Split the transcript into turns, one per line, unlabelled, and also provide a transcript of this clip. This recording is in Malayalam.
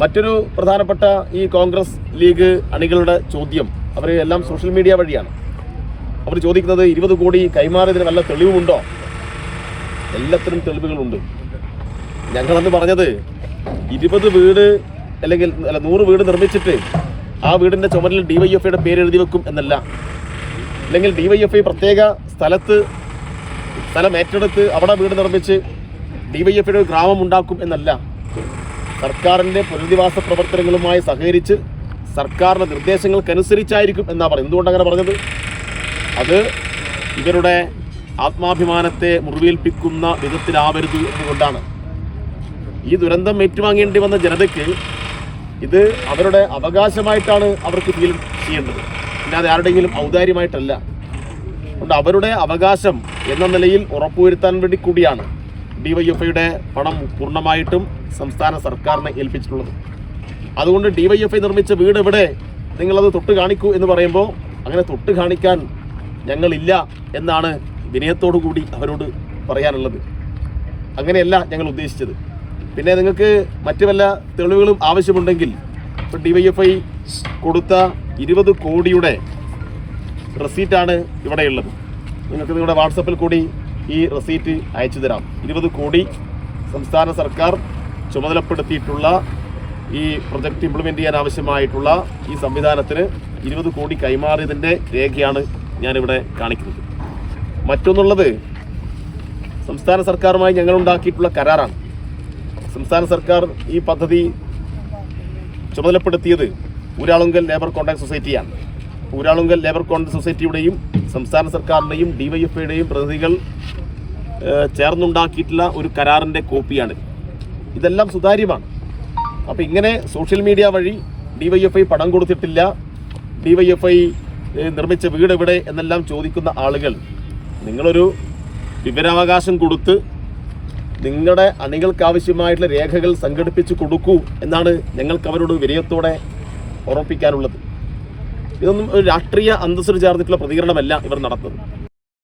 മറ്റൊരു പ്രധാനപ്പെട്ട ഈ കോൺഗ്രസ് ലീഗ് അണികളുടെ ചോദ്യം അവർ എല്ലാം സോഷ്യൽ മീഡിയ വഴിയാണ്. അവർ ചോദിക്കുന്നത് ഇരുപത് കോടി കൈമാറിയതിന് വല്ല തെളിവുമുണ്ടോ? എല്ലാത്തിനും തെളിവുകളുണ്ട്. ഞങ്ങളന്ന് പറഞ്ഞത് ഇരുപത് വീട് അല്ലെങ്കിൽ അല്ല നൂറ് വീട് നിർമ്മിച്ചിട്ട് ആ വീടിന്റെ ചുമരിൽ ഐയുടെ പേര് എഴുതി വെക്കും എന്നല്ല. അല്ലെങ്കിൽ ഡി വൈ എഫ് ഐ പ്രത്യേക സ്ഥലത്ത് സ്ഥലം ഏറ്റെടുത്ത് അവിടെ വീട് നിർമ്മിച്ച് ഡി വൈ എഫ് ഒരു ഗ്രാമം ഉണ്ടാക്കും എന്നല്ല. സർക്കാരിന്റെ പുനരധിവാസ പ്രവർത്തനങ്ങളുമായി സഹകരിച്ച് സർക്കാരിന്റെ നിർദ്ദേശങ്ങൾക്കനുസരിച്ചായിരിക്കും എന്നാ പറയുന്നത്. എന്തുകൊണ്ട് അങ്ങനെ പറഞ്ഞത്? അത് ഇവരുടെ ആത്മാഭിമാനത്തെ മുറിവേൽപ്പിക്കുന്ന വിധത്തിലാവരുത് എന്നുകൊണ്ടാണ്. ഈ ദുരന്തം ഏറ്റുവാങ്ങേണ്ടി വന്ന ജനതയ്ക്ക് ഇത് അവരുടെ അവകാശമായിട്ടാണ് അവർക്ക് ഫീൽ ചെയ്യേണ്ടത്. അല്ലാതെ ആരുടെയെങ്കിലും ഔദാര്യമായിട്ടല്ല. അതുകൊണ്ട് അവരുടെ അവകാശം എന്ന നിലയിൽ ഉറപ്പുവരുത്താൻ വേണ്ടി കൂടിയാണ്. ഡിവൈഎഫ്ഐയുടെ പണം പൂർണമായിട്ടും സംസ്ഥാന സർക്കാരിനെ ഏൽപ്പിച്ചിട്ടുള്ളത്. അതുകൊണ്ട് ഡിവൈഎഫ്ഐ നിർമ്മിച്ച വീട് എവിടെ? നിങ്ങളത് തൊട്ട് കാണിക്കൂ എന്ന് പറയുമ്പോൾ അങ്ങനെ തൊട്ട് കാണിക്കാൻ ഞങ്ങളില്ല എന്നാണ് വിനയത്തോടു കൂടി അവരോട് പറയാനുള്ളത്. അങ്ങനെയല്ല ഞങ്ങൾ ഉദ്ദേശിച്ചത്. പിന്നെ നിങ്ങൾക്ക് മറ്റു വല്ല തെളിവുകളും ആവശ്യമുണ്ടെങ്കിൽ ഇപ്പോൾ ഡിവൈഎഫ്ഐ കൊടുത്ത ഇരുപത് കോടിയുടെ റെസീറ്റാണ് ഇവിടെയുള്ളത്. നിങ്ങൾക്ക് നിങ്ങളുടെ വാട്സപ്പിൽ കൂടി ഈ റെസീറ്റ് അയച്ചു തരാം. ഇരുപത് കോടി സംസ്ഥാന സർക്കാർ ചുമതലപ്പെടുത്തിയിട്ടുള്ള ഈ പ്രൊജക്റ്റ് ഇംപ്ലിമെന്റ് ചെയ്യാൻ ആവശ്യമായിട്ടുള്ള ഈ സംവിധാനത്തിന് ഇരുപത് കോടി കൈമാറിയതിന്റെ രേഖയാണ് ഞാനിവിടെ കാണിക്കുന്നത്. മറ്റൊന്നുള്ളത് സംസ്ഥാന സർക്കാരുമായി ഞങ്ങൾ ഉണ്ടാക്കിയിട്ടുള്ള കരാറാണ്. സംസ്ഥാന സർക്കാർ ഈ പദ്ധതി ചുമതലപ്പെടുത്തിയത് ഊരാളുങ്കൽ ലേബർ കോൺട്രാക്ട് സൊസൈറ്റിയാണ്. ഊരാളുങ്കൽ ലേബർ കോൺഗ്രസ് സൊസൈറ്റിയുടെയും സംസ്ഥാന സർക്കാരിന്റെയും ഡിവൈഎഫ്ഐയുടെയും പ്രതിനിധികൾ ചേർന്നുണ്ടാക്കിയിട്ടുള്ള ഒരു കരാറിന്റെ കോപ്പിയാണ്. ഇതെല്ലാം സുതാര്യമാണ്. അപ്പോൾ ഇങ്ങനെ സോഷ്യൽ മീഡിയ വഴി ഡിവൈഎഫ്ഐ പടം കൊടുത്തിട്ടില്ല ഡിവൈഎഫ്ഐ നിർമ്മിച്ച വീട് എവിടെ എന്നെല്ലാം ചോദിക്കുന്ന ആളുകൾ നിങ്ങളൊരു വിവരാവകാശം കൊടുത്ത് നിങ്ങളുടെ അണികൾക്ക് ആവശ്യമായിട്ടുള്ള രേഖകൾ സംഘടിപ്പിച്ച് കൊടുക്കൂ എന്നാണ് ഞങ്ങൾക്ക് അവരോട് വിനയത്തോടെ ഓർമ്മിപ്പിക്കാനുള്ളത് ഇതൊന്നും ഒരു രാഷ്ട്രീയ അന്തസ്സിൽ ചേർന്നിട്ടുള്ള പ്രതികരണമല്ല ഇവർ നടത്തുന്നത്.